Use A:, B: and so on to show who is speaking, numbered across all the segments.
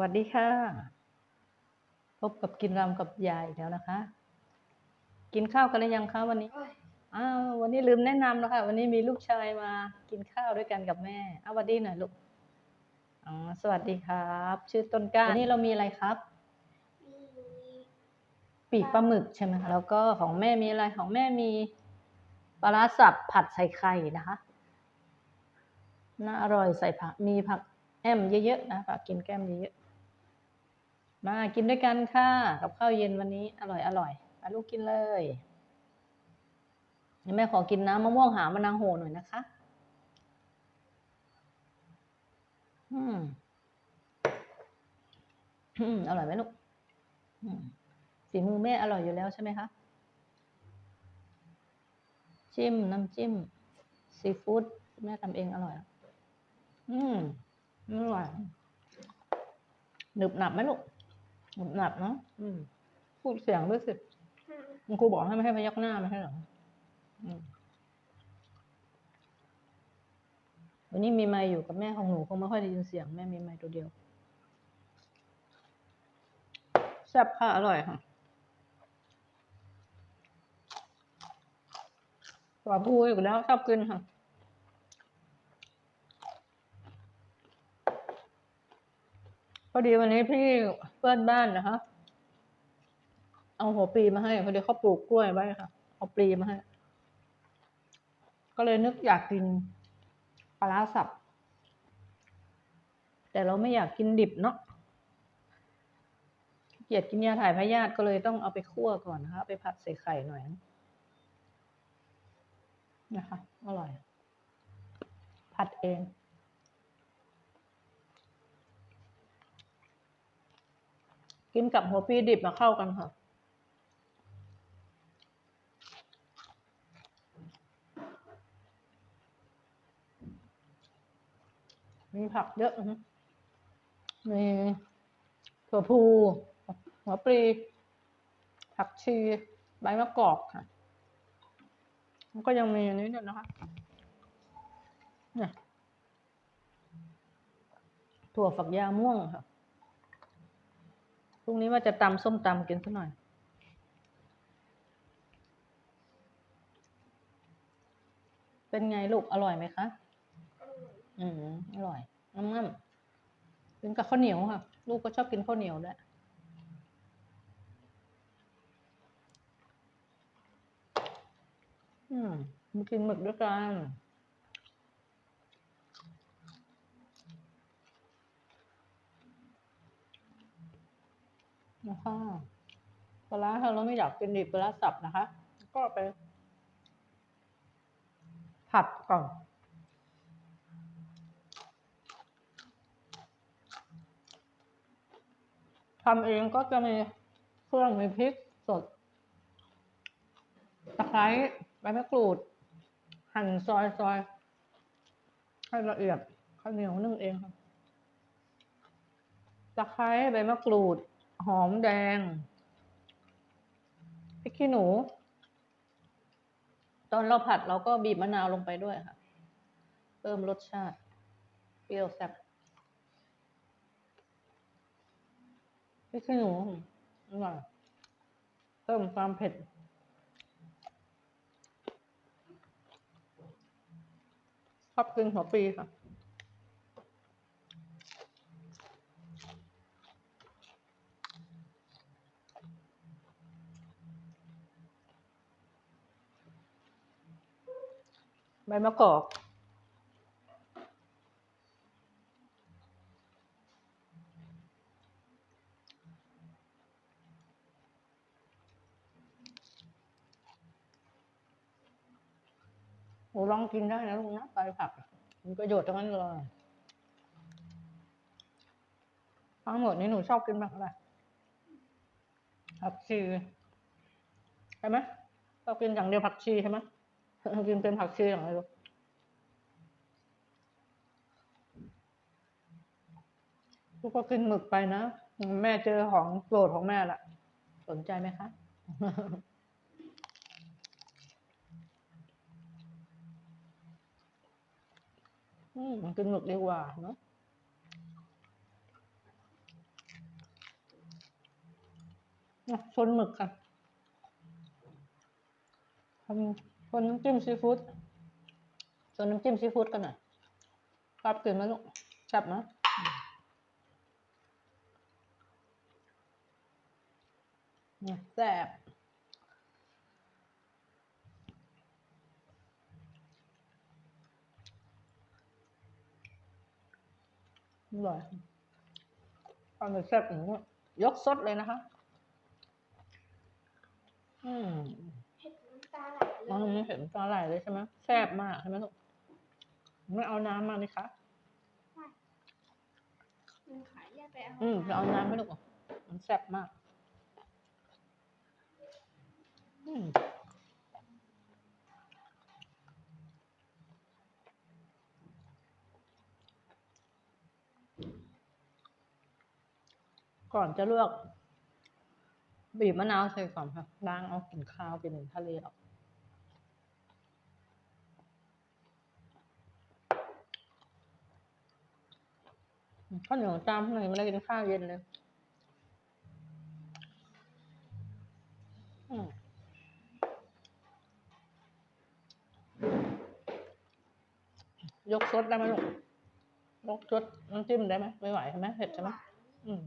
A: วัสดีค่ะ พบกับกินรำกับยายอีกแล้วนะคะ กินข้าวกันหรือยังคะวันนี้อ้าววันนี้ลืมแนะนำแล้วค่ะ วันนี้มีลูกชายมากินข้าวด้วยกันกับแม่เอาสวัสดีหน่อยลูกอ๋อสวัสดีครับ ชื่อต้นกล้าวันนี้เรามีอะไรครับ ปีกปลาหมึกใช่ไหมคะแล้วก็ของแม่มีอะไรของแม่มีปลาร้าสับผัดใส่ไข่นะคะน่าอร่อยใส่ผักมีผักแอมเยอะๆนะผักกินแก้มเยอะๆ มากินด้วยกันค่ะกับข้าวเย็นวันนี้อร่อยอร่อยมาลูกกินเลยเดี๋ยวแม่ขอกินน้ำมะม่วงหามะนาวโหหน่อยนะคะ อืมอร่อยไหมลูกอืมฝีมือแม่อร่อยอยู่แล้วใช่ไหมคะ จิ้มน้ำจิ้ม ซีฟู้ดแม่ทำเองอร่อย อืมอร่อยหนึบหนับไหมลูก หนึบหนับเนาะอืมพูดเสียงด้วยสิคุณครูบอกให้ไม่ให้พยักหน้าไม่ใช่เหรออืมวันนี้มีไมค์อยู่กับแม่ของหนูคงไม่ค่อยได้ยินเสียงแม่มีไมค์ตัวเดียวแซ่บค่ะอร่อยค่ะปลาพูอยู่แล้วชอบกินค่ะ อดีวันนี้พี่เพื่อนบ้านนะคะ เอาหัวปลีมาให้พอดีเขาปลูกกล้วยไว้ค่ะ เอาปลีมาให้ ก็เลยนึกอยากกินปลาสับ แต่เราไม่อยากกินดิบเนาะเกียดกินยาถ่ายพยาธิก็เลยต้องเอาไปคั่วก่อนนะคะไปผัดใส่ไข่หน่อยนะคะอร่อย ผัดเอง กับหัวปลีดิบมาเข้ากันค่ะมีผักเยอะมีถั่วพูหัวปลีผักชีใบมะกอกค่ะแล้วก็ยังมีอันนี้ด้วยนะคะเนี่ยถั่วฝักยาวม่วงค่ะ พรุ่งนี้ว่าจะตำส้มตำกินสักหน่อย เป็นไงลูกอร่อยไหมคะ อืมอร่อยน้ำมันกินกับข้าวเหนียวค่ะ ลูกก็ชอบกินข้าวเหนียวด้วยอืมมากินหมึกด้วยกัน นะคะปลาถ้าเราไม่อยากกินดิบปลาร้าสับนะคะ ก็ไป ผัดก่อนทำเองก็จะมีเครื่องมีพริกสดตะไคร้ใบมะกรูด หั่นซอยซอยให้ละเอียดข้าวเหนียวนึ่งเองครับตะไคร้ใบมะกรูด หอมแดงพริกขี้หนู ตอนเราผัดเราก็บีบมะนาวลงไปด้วยค่ะ เพิ่มรสชาติ เปรี้ยวแซ่บพริกขี้หนูอร่อยเพิ่มความเผ็ดชอบกินหัวปีค่ะ ใบมะกอกโอ้ลองกินได้นะลุงนะใบผักมีประโยชน์ทั้งนั้นเลยทั้งหมดนี้หนูชอบกินแบบอะไรผักชีใช่ไหมชอบกินอย่างเดียวผักชีใช่ไหม กินเป็นผักชีอย่างไรลูกลูกก็กินหมึกไปนะ แม่เจอของโปรดของแม่ละสนใจไหมคะอืมกินหมึกดีกว่าเนาะชนหมึกค่ะทำ ชนน้ำจิ้มซีฟู้ดชนน้ำจิ้มซีฟู้ดกันหน่อยชอบกินไหมลูกชอบไหมเนี่ยแซ่บอร่อยความเป็นแซ่บอย่างนี้ยกสดเลยนะคะ อืมำ
B: ตาไหล
A: อ๋อ
B: เลย
A: ไม่เห็นปลาไหลเลยใช่ไหมแซ่บมากใช่ไหมลูกไม่เอาน้ำมานี่คะ
B: มันขายแยกไปเอา
A: อืมจะเอาน้ำให้ลูกมันแซ่บมาก อืมก่อนจะลวกบีบมะนาวใส่ก่อนค่ะล้างเอากลิ่นคาวกลิ่นทะเลออก ข้าวเหนียวจามข้างในไม่ได้กินข้าวเย็นเลยยกซดได้ไหมลูกยกซดน้ำจิ้มได้ไหมไม่ไหวใช่ไหมเผ็ดใช่ไหมอืม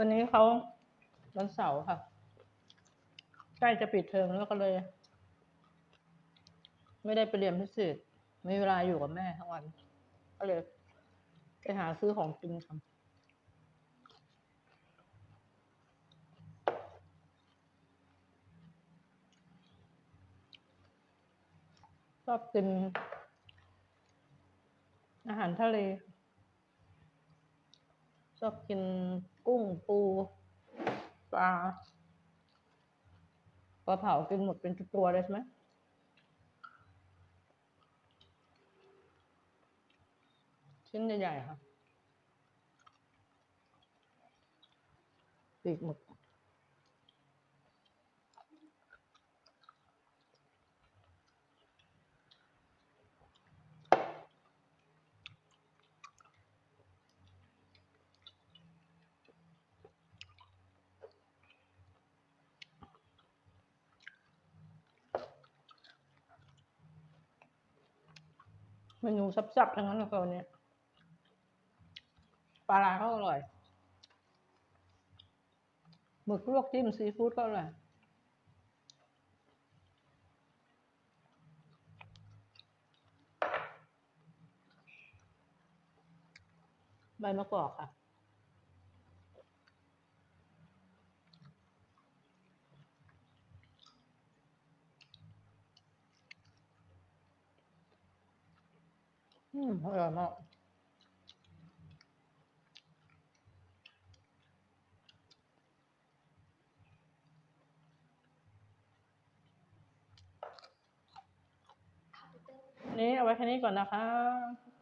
A: วันนี้เขาวันเสาร์ค่ะ ใกล้จะปิดเทอมแล้วก็เลย ไม่ได้ไปเรียนพิเศษมีเวลาอยู่กับแม่ทั้งวัน ก็เลยไปหาซื้อของกินค่ะชอบกินอาหารทะเล ชอบกินกุ้งปูปลาปลาเผากินหมดเป็นตัวๆเลยใช่ไหมชิ้นใหญ่ๆค่ะปีกหมึก มนูซับๆทั้งนั้นเลยค่ะวันนี้ปลาร้าก็อร่อยหมึกลวกจิ้มซีฟู้ดก็อร่อยใบมะกอกค่ะ อืมอร่อยมากนี้เอาไว้แค่นี้ก่อนนะคะ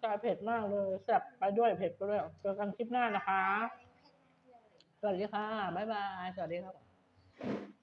A: กลายเผ็ดมากเลยแซ่บไปด้วยเผ็ดไปด้วยเจอกันคลิปหน้านะคะ สวัสดีค่ะ บ๊ายบาย สวัสดีครับ